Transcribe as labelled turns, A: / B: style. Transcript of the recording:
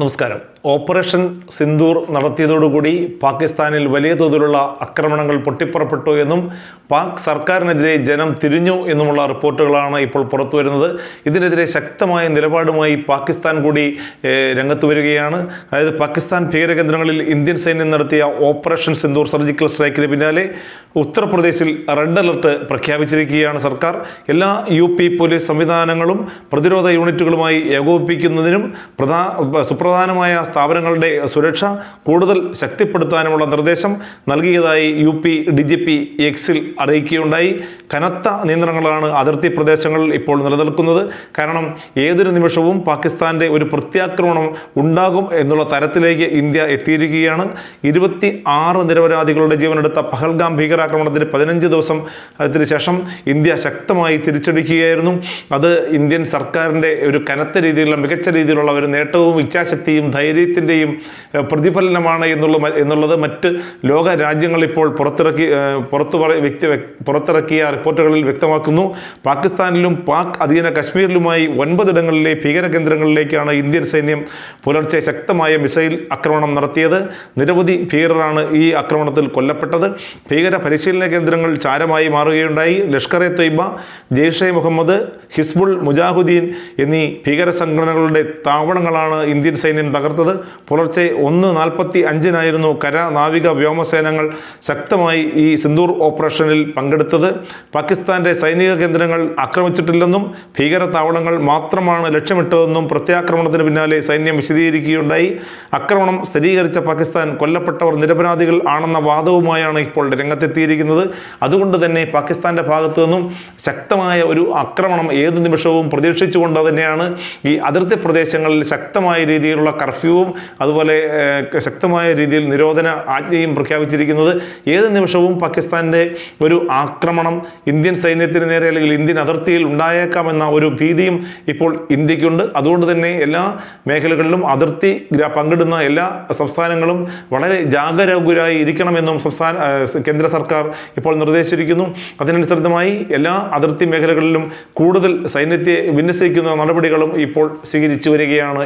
A: നമസ്കാരം. ഓപ്പറേഷൻ സിന്ദൂർ നടത്തിയതോടുകൂടി പാകിസ്ഥാനിൽ വലിയ തോതിലുള്ള ആക്രമണങ്ങൾ പൊട്ടിപ്പുറപ്പെട്ടു എന്നും പാക് സർക്കാരിനെതിരെ ജനം തിരിഞ്ഞു എന്നുമുള്ള റിപ്പോർട്ടുകളാണ് ഇപ്പോൾ പുറത്തു വരുന്നത് ഇതിനെതിരെ ശക്തമായ നിലപാടുമായി പാകിസ്ഥാൻ കൂടി രംഗത്തു വരികയാണ്. അതായത് പാകിസ്ഥാൻ ഭീകരകേന്ദ്രങ്ങളിൽ ഇന്ത്യൻ സൈന്യം നടത്തിയ ഓപ്പറേഷൻ സിന്ദൂർ സർജിക്കൽ സ്ട്രൈക്കിന് പിന്നാലെ ഉത്തർപ്രദേശിൽ റെഡ് അലർട്ട് പ്രഖ്യാപിച്ചിരിക്കുകയാണ് സർക്കാർ. എല്ലാ യു പോലീസ് സംവിധാനങ്ങളും പ്രതിരോധ യൂണിറ്റുകളുമായി ഏകോപിപ്പിക്കുന്നതിനും പ്രധാ സുപ്രധാനമായ സ്ഥാപനങ്ങളുടെ സുരക്ഷ കൂടുതൽ ശക്തിപ്പെടുത്താനുമുള്ള നിർദ്ദേശം നൽകിയതായി U P D G P എക്സിൽ അറിയിക്കുകയുണ്ടായി. കനത്ത നിയന്ത്രണങ്ങളാണ് അതിർത്തി പ്രദേശങ്ങളിൽ ഇപ്പോൾ നിലനിൽക്കുന്നത്. കാരണം ഏതൊരു നിമിഷവും പാകിസ്ഥാന്റെ ഒരു പ്രത്യാക്രമണം ഉണ്ടാകും എന്നുള്ള തരത്തിലേക്ക് ഇന്ത്യ എത്തിയിരിക്കുകയാണ്. ഇരുപത്തി ആറ് നിരപരാധികളുടെ ജീവനെടുത്ത പഹൽഗാം ഭീകരാക്രമണത്തിന് പതിനഞ്ച് ദിവസം ശേഷം ഇന്ത്യ ശക്തമായി തിരിച്ചടിക്കുകയായിരുന്നു. അത് ഇന്ത്യൻ സർക്കാരിന്റെ ഒരു കനത്ത രീതിയിലുള്ള മികച്ച രീതിയിലുള്ള ഒരു നേട്ടവും ഇച്ഛാശക്തിയും ധൈര്യത്തിന്റെയും പ്രതിഫലനമാണ് എന്നുള്ള എന്നുള്ളത് മറ്റ് ലോക രാജ്യങ്ങളിപ്പോൾ പുറത്തിറക്കി പുറത്തു പറ വ്യക്തി പുറത്തിറക്കിയ റിപ്പോർട്ടുകളിൽ വ്യക്തമാക്കുന്നു. പാകിസ്ഥാനിലും പാക് അധീന കശ്മീരിലുമായി ഒൻപതിടങ്ങളിലെ ഭീകരകേന്ദ്രങ്ങളിലേക്കാണ് ഇന്ത്യൻ സൈന്യം പുലർച്ചെ ശക്തമായ മിസൈൽ ആക്രമണം നടത്തിയത്. നിരവധി ഭീകരരാണ് ഈ ആക്രമണത്തിൽ കൊല്ലപ്പെട്ടത്. ഭീകര പരിശീലന കേന്ദ്രങ്ങൾ ചാരമായി മാറുകയുണ്ടായി. ലഷ്കർ എ തൊയ്ബ ജെയ്ഷെ മുഹമ്മദ് ഹിസ്ബുൾ മുജാഹുദ്ദീൻ എന്നീ ഭീകര സംഘടനകളുടെ താവളങ്ങളാണ് ഇന്ത്യൻ സൈന്യം തകർത്തത്. പുലർച്ചെ ഒന്ന് നാൽപ്പത്തി അഞ്ചിനായിരുന്നു കര നാവിക വ്യോമസേനകൾ ശക്തമായി ഈ സിന്ദൂർ ഓപ്പറേഷനിൽ പങ്കെടുത്തത്. പാകിസ്ഥാന്റെ സൈനിക കേന്ദ്രങ്ങൾ ആക്രമിച്ചിട്ടില്ലെന്നും ഭീകര താവളങ്ങൾ മാത്രമാണ് ലക്ഷ്യമിട്ടതെന്നും പ്രത്യാക്രമണത്തിന് പിന്നാലെ സൈന്യം വിശദീകരിക്കുകയുണ്ടായി. ആക്രമണം സ്ഥിരീകരിച്ച പാകിസ്ഥാൻ കൊല്ലപ്പെട്ടവർ നിരപരാധികൾ ആണെന്ന വാദവുമായാണ് ഇപ്പോൾ രംഗത്തെത്തിയിരിക്കുന്നത്. അതുകൊണ്ട് തന്നെ പാകിസ്ഥാന്റെ ഭാഗത്തു നിന്നും ശക്തമായ ഒരു ആക്രമണം ഏത് നിമിഷവും പ്രതീക്ഷിച്ചുകൊണ്ട് തന്നെയാണ് ഈ അതിർത്തി പ്രദേശങ്ങളിൽ ശക്തമായ രീതിയിലുള്ള കർഫ്യൂവും അതുപോലെ ശക്തമായ രീതിയിൽ നിരോധന ആജ്ഞയും പ്രഖ്യാപിച്ചിരിക്കുന്നത് ഏത് നിമിഷവും പാകിസ്ഥാന്റെ ഒരു ആക്രമണം ഇന്ത്യൻ സൈന്യത്തിന് നേരെ അല്ലെങ്കിൽ ഇന്ത്യൻ അതിർത്തിയിൽ ഉണ്ടായേക്കാമെന്ന ഒരു ഭീതിയും ഇപ്പോൾ ഇന്ത്യക്കുണ്ട്. അതുകൊണ്ട് തന്നെ എല്ലാ മേഖലകളിലും അതിർത്തി പങ്കിടുന്ന എല്ലാ സംസ്ഥാനങ്ങളും വളരെ ജാഗരൂകരായി ഇരിക്കണമെന്നും സംസ്ഥാന കേന്ദ്ര സർക്കാർ ഇപ്പോൾ നിർദ്ദേശിച്ചിരിക്കുന്നു. അതിനനുസൃതമായി എല്ലാ അതിർത്തി മേഖലകളിലും കൂടുതൽ സൈന്യത്തെ വിന്യസിക്കുന്ന നടപടികളും ഇപ്പോൾ സ്വീകരിച്ചു വരികയാണ്